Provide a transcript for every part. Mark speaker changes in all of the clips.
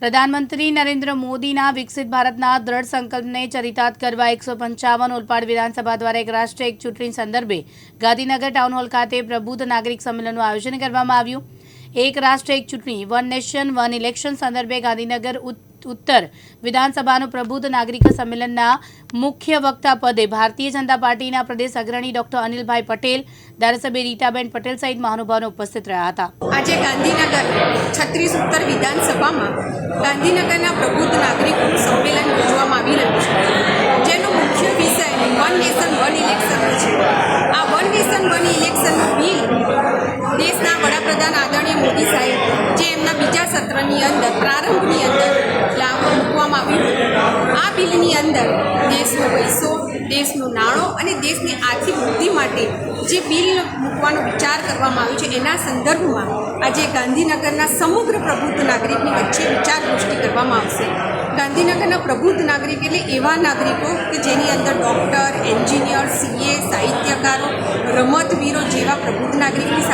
Speaker 1: પ્રધાનમંત્રી નરેન્દ્ર મોદીના વિકસિત ભારતના દ્રઢ સંકલ્પને ચરિતાર્થ કરવા એકસો પંચાવન ઓલપાડ વિધાનસભા દ્વારા એક રાષ્ટ્ર એક ચૂંટણી સંદર્ભે ગાંધીનગર ટાઉન હોલ ખાતે પ્રબુદ્ધ નાગરિક સંમેલનનું આયોજન કરવામાં આવ્યું. એક રાષ્ટ્ર એક ચૂંટણી, વન નેશન, વન ઇલેક્શન સંદર્ભે ગાંધીનગર ઉત- ઉત્તર. વિધાનસભાનું પ્રબુદ્ધ નાગરિક સંમેલનના મુખ્ય વક્તા પદે ભારતીય જનતા પાર્ટીના પ્રદેશ અગ્રણી ડોક્ટર અનિલભાઈ પટેલ, ધારાસભ્ય રીટાબેન પટેલ સહિત મહાનુભાવો ઉપસ્થિત રહ્યા હતા.
Speaker 2: આજે ગાંધીનગર, છત્રીસ ઉત્તર વિધાનસભામાં ગાંધીનગરના પ્રબુદ્ધ નાગરિકોનું સંમેલન યોજવામાં આવી રહ્યું છે, જેનો મુખ્ય વિષય વન નેશન, વન ઇલેક્શનનો છે. આ વન નેશન, વન ઇલેક્શનનું બિલ દેશના વડાપ્રધાન આદરણીય મોદી સાહેબ, જે એમના બીજા સત્રની અંદર, પ્રારંભની અંદર હતું અંદર દેશનો પૈસો દેશનું નાણું અને દેશની આર્થિક વૃદ્ધિ માટે જે બિલ મૂકવાનો વિચાર કરવામાં આવ્યો છે, એના સંદર્ભમાં આજે ગાંધીનગરના સમગ્ર પ્રબુદ્ધ નાગરિકની વચ્ચે વિચાર ગોષ્ઠી કરવામાં આવશે. ગાંધીનગરના પ્રબુદ્ધ નાગરિક એટલે એવા નાગરિકો કે જેની અંદર ડૉક્ટર, એન્જિનિયર, સીએ, સાહિત્યકારો, રમતવીરો જેવા પ્રબુદ્ધ નાગરિકની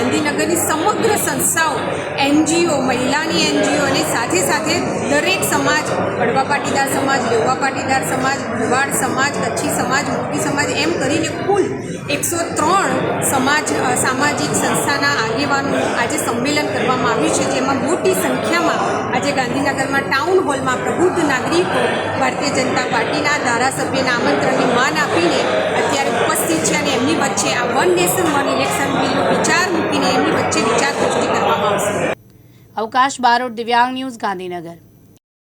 Speaker 2: ગાંધીનગરની સમગ્ર સંસ્થાઓ, એનજીઓ, મહિલાની એનજીઓ અને સાથે સાથે દરેક સમાજ કડવા પાટીદાર સમાજ લેવા પાટીદાર સમાજ ભરવાડ સમાજ, કચ્છી સમાજ, મોટી સમાજ, એમ કરીને કુલ એકસો ત્રણ સમાજ સામાજિક સંસ્થાના આગેવાનોનું આજે સંમેલન કરવામાં આવ્યું છે, જેમાં મોટી સંખ્યામાં આજે ગાંધીનગરમાં ટાઉન હોલમાં પ્રબુદ્ધ નાગરિકો, ભારતીય જનતા પાર્ટીના ધારાસભ્યના આમંત્રણને માન આપીને અત્યારે ઉપસ્થિત છે અને એમની વચ્ચે આ વન નેશન વન ઇલેક્શન
Speaker 1: અવકાશ બારોટ દિવ્યાંગ ન્યૂઝ ગાંધીનગર